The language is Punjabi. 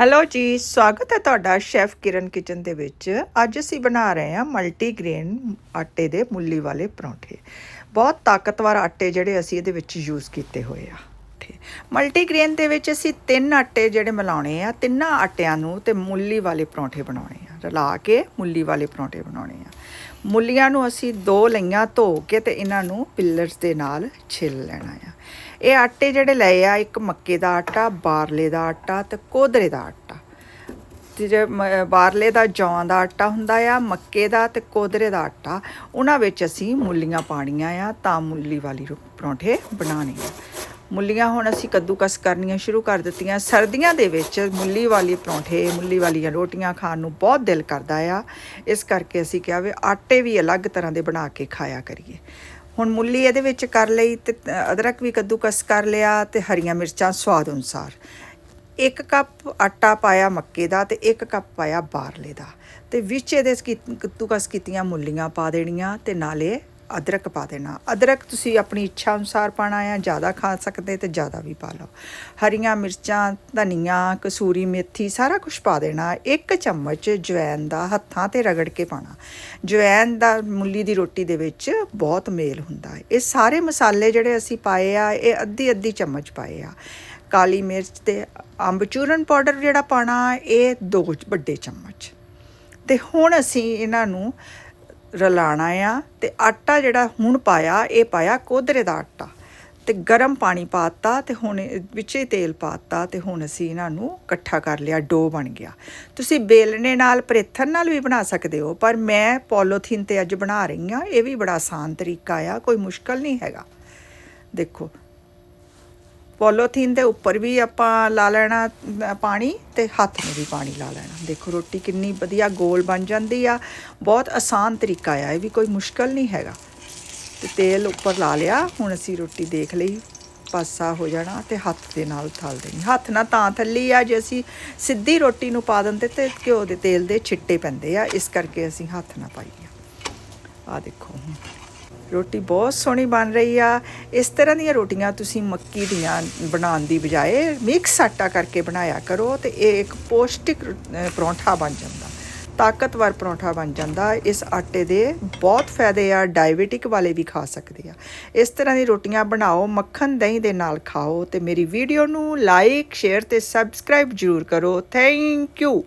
ਹੈਲੋ ਜੀ, ਸਵਾਗਤ ਹੈ ਤੁਹਾਡਾ ਸ਼ੈਫ ਕਿਰਨ ਕਿਚਨ ਦੇ ਵਿੱਚ। ਅੱਜ ਅਸੀਂ ਬਣਾ ਰਹੇ ਹਾਂ ਮਲਟੀਗ੍ਰੇਨ ਆਟੇ ਦੇ ਮੁੱਲੀ ਵਾਲੇ ਪਰੌਂਠੇ। ਬਹੁਤ ਤਾਕਤਵਰ ਆਟੇ ਜਿਹੜੇ ਅਸੀਂ ਇਹਦੇ ਵਿੱਚ ਯੂਜ਼ ਕੀਤੇ ਹੋਏ ਆ। ਮਲਟੀਗ੍ਰੇਨ ਦੇ ਵਿੱਚ ਅਸੀਂ ਤਿੰਨ ਆਟੇ ਜਿਹੜੇ ਮਿਲਾਉਣੇ ਆ, ਤਿੰਨਾਂ ਆਟਿਆਂ ਨੂੰ ਤੇ ਮੁੱਲੀ ਵਾਲੇ ਪਰੌਂਠੇ ਬਣਾਉਣੇ ਆ। ਰਲਾ ਕੇ ਮੁੱਲੀ ਵਾਲੇ ਪਰੌਂਠੇ ਬਣਾਉਣੇ ਆ। ਮੁੱਲੀਆਂ ਨੂੰ ਅਸੀਂ ਦੋ ਲਈਆਂ ਧੋ ਕੇ ਤੇ ਇਹਨਾਂ ਨੂੰ ਪਿੱਲਰਸ ਦੇ ਨਾਲ ਛਿੱਲ ਲੈਣਾ ਆ। ਇਹ ਆਟੇ ਜਿਹੜੇ ਲਏ ਆ, ਇੱਕ ਮੱਕੇ ਦਾ ਆਟਾ, ਬਾਰਲੇ ਦਾ ਆਟਾ ਤੇ ਕੋਦਰੇ ਦਾ ਆਟਾ। ਤੇ ਜੇ ਮ- ਬਾਰਲੇ ਦਾ ਜੌਂ ਦਾ ਆਟਾ ਹੁੰਦਾ ਆ, ਮੱਕੇ ਦਾ ਤੇ ਕੋਦਰੇ ਦਾ ਆਟਾ, ਉਹਨਾਂ ਵਿੱਚ ਅਸੀਂ ਮੁੱਲੀਆਂ ਪਾਣੀਆਂ ਆ ਤਾਂ ਮੁੱਲੀ ਵਾਲੀ ਰੋ- ਪਰੌਂਠੇ ਬਣਾਉਣੇ ਆ। ਮੁੱਲੀਆਂ ਹੁਣ ਅਸੀਂ ਕੱਦੂਕਸ ਕਰਨੀਆਂ ਸ਼ੁਰੂ ਕਰ ਦਿੱਤੀਆਂ। ਸਰਦੀਆਂ ਦੇ ਵਿੱਚ ਮੁੱਲੀ ਵਾਲੀ ਪਰੌਂਠੇ, ਮੁੱਲੀ ਵਾਲੀਆਂ ਰੋਟੀਆਂ ਖਾਣ ਨੂੰ ਬਹੁਤ ਦਿਲ ਕਰਦਾ ਆ। ਇਸ ਕਰਕੇ ਅਸੀਂ ਕਿਹਾ ਵੀ ਆਟੇ ਵੀ ਅਲੱਗ ਤਰ੍ਹਾਂ ਦੇ ਬਣਾ ਕੇ ਖਾਇਆ ਕਰੀਏ। ਹੁਣ ਮੁੱਲੀ ਇਹਦੇ ਵਿੱਚ ਕਰ ਲਈ ਤੇ ਅਦਰਕ ਵੀ ਕੱਦੂਕਸ ਕਰ ਲਿਆ ਤੇ ਹਰੀਆਂ ਮਿਰਚਾਂ ਸਵਾਦ ਅਨੁਸਾਰ। ਇੱਕ ਕੱਪ ਆਟਾ ਪਾਇਆ ਮੱਕੇ ਦਾ ਤੇ ਇੱਕ ਕੱਪ ਪਾਇਆ ਬਾਰਲੇ ਦਾ। ਤੇ ਵਿੱਚ ਇਹਦੇ ਕੀ- ਕੱਦੂਕਸ ਕੀਤੀਆਂ ਮੁੱਲੀਆਂ ਪਾ ਦੇਣੀਆਂ ਤੇ ਨਾਲੇ ਅਦਰਕ ਪਾ ਦੇਣਾ। ਅਦਰਕ ਤੁਸੀਂ ਆਪਣੀ ਇੱਛਾ ਅਨੁਸਾਰ ਪਾਣਾ ਆ, ਜ਼ਿਆਦਾ ਖਾ ਸਕਦੇ ਤੇ ਜ਼ਿਆਦਾ ਵੀ ਪਾ ਲਓ। ਹਰੀਆਂ ਮਿਰਚਾਂ, ਧਨੀਆ, ਕਸੂਰੀ ਮੇਥੀ, ਸਾਰਾ ਕੁਝ ਪਾ ਦੇਣਾ। ਇੱਕ ਚਮਚ ਜਵੈਨ ਦਾ ਹੱਥਾਂ ਤੇ ਰਗੜ ਕੇ ਪਾਣਾ ਜਵੈਨ ਦਾ ਮੁੱਲੀ ਦੀ ਰੋਟੀ ਦੇ ਵਿੱਚ ਬਹੁਤ ਮੇਲ ਹੁੰਦਾ ਹੈ। ਇਹ ਸਾਰੇ ਮਸਾਲੇ ਜਿਹੜੇ ਅਸੀਂ ਪਾਏ ਆ, ਇਹ ਅੱਧੀ ਅੱਧੀ ਚਮਚ ਪਾਏ ਆ। ਕਾਲੀ ਮਿਰਚ ਤੇ ਅੰਬਚੂਰਨ ਪਾਊਡਰ ਜਿਹੜਾ ਪਾਣਾ ਇਹ ਦੋ ਵੱਡੇ ਚਮਚ। ਤੇ ਹੁਣ ਅਸੀਂ ਇਹਨਾਂ ਨੂੰ ਰਲਾਣਾ ਆ ਤੇ ਆਟਾ ਜਿਹੜਾ ਹੁਣ ਪਾਇਆ, ਇਹ ਪਾਇਆ ਕੋਦਰੇ ਦਾ ਆਟਾ। ਤੇ ਗਰਮ ਪਾਣੀ ਪਾਤਾ ਤੇ ਹੁਣ ਵਿੱਚ ਹੀ ਤੇਲ ਪਾਤਾ ਤੇ ਹੁਣ ਅਸੀਂ ਇਹਨਾਂ ਨੂੰ ਇਕੱਠਾ ਕਰ ਲਿਆ, ਡੋ ਬਣ ਗਿਆ। ਤੁਸੀਂ ਬੇਲਣੇ ਨਾਲ ਪ੍ਰੇਥਨ ਨਾਲ ਵੀ ਬਣਾ ਸਕਦੇ ਹੋ, ਪਰ ਮੈਂ ਪੋਲੋਥੀਨ ਤੇ ਅੱਜ ਬਣਾ ਰਹੀ ਹਾਂ, ਇਹ ਵੀ ਬੜਾ ਆਸਾਨ ਤਰੀਕਾ ਆ, ਕੋਈ ਮੁਸ਼ਕਲ ਨਹੀਂ ਹੈਗਾ। ਦੇਖੋ ਪੋਲੋਥੀਨ ਦੇ ਉੱਪਰ ਵੀ ਆਪਾਂ ਲਾ ਲੈਣਾ ਪਾਣੀ ਤੇ ਹੱਥ ਨੂੰ ਵੀ ਪਾਣੀ ਲਾ ਲੈਣਾ। ਦੇਖੋ ਰੋਟੀ ਕਿੰਨੀ ਵਧੀਆ ਗੋਲ ਬਣ ਜਾਂਦੀ ਆ, ਬਹੁਤ ਆਸਾਨ ਤਰੀਕਾ ਆ, ਇਹ ਵੀ ਕੋਈ ਮੁਸ਼ਕਲ ਨਹੀਂ ਹੈਗਾ। ਤੇ ਤੇਲ ਉੱਪਰ ਲਾ ਲਿਆ, ਹੁਣ ਅਸੀਂ ਰੋਟੀ ਦੇਖ ਲਈ, ਪਾਸਾ ਹੋ ਜਾਣਾ ਤੇ ਹੱਥ ਦੇ ਨਾਲ ਥਲ ਦੇਣੀ। ਹੱਥ ਨਾਲ ਤਾਂ ਥੱਲੀ ਆ, ਜੇ ਅਸੀਂ ਸਿੱਧੀ ਰੋਟੀ ਨੂੰ ਪਾ ਦਿੰਦੇ ਤੇ ਘਿਓ ਦੇ ਤੇਲ ਦੇ ਛਿੱਟੇ ਪੈਂਦੇ ਆ, ਇਸ ਕਰਕੇ ਅਸੀਂ ਹੱਥ ਨਾਲ ਪਾਈ ਆ ਆ ਦੇਖੋ ਰੋਟੀ ਬਹੁਤ ਸੋਹਣੀ ਬਣ ਰਹੀ ਆ। ਇਸ ਤਰ੍ਹਾਂ ਦੀਆਂ ਰੋਟੀਆਂ ਤੁਸੀਂ ਮੱਕੀ ਦੀਆਂ ਬਣਾਉਣ ਦੀ ਬਜਾਏ ਮਿਕਸ ਆਟਾ ਕਰਕੇ ਬਣਾਇਆ ਕਰੋ ਤੇ ਇਹ ਇੱਕ ਪੌਸ਼ਟਿਕ ਪਰੌਂਠਾ ਬਣ ਜਾਂਦਾ। ਤਾਕਤਵਰ ਪਰੌਂਠਾ ਬਣ ਜਾਂਦਾ। ਇਸ ਆਟੇ ਦੇ ਬਹੁਤ ਫਾਇਦੇ ਆ ਡਾਇਬੀਟਿਕ ਵਾਲੇ ਵੀ ਖਾ ਸਕਦੇ ਆ। ਇਸ ਤਰ੍ਹਾਂ ਦੀ ਰੋਟੀਆਂ ਬਣਾਓ, ਮੱਖਣ, ਦਹੀਂ ਦੇ ਨਾਲ ਖਾਓ ਤੇ ਮੇਰੀ ਵੀਡੀਓ ਨੂੰ ਲਾਈਕ ਸ਼ੇਅਰ ਤੇ ਸਬਸਕ੍ਰਾਈਬ ਜ਼ਰੂਰ ਕਰੋ। Thank you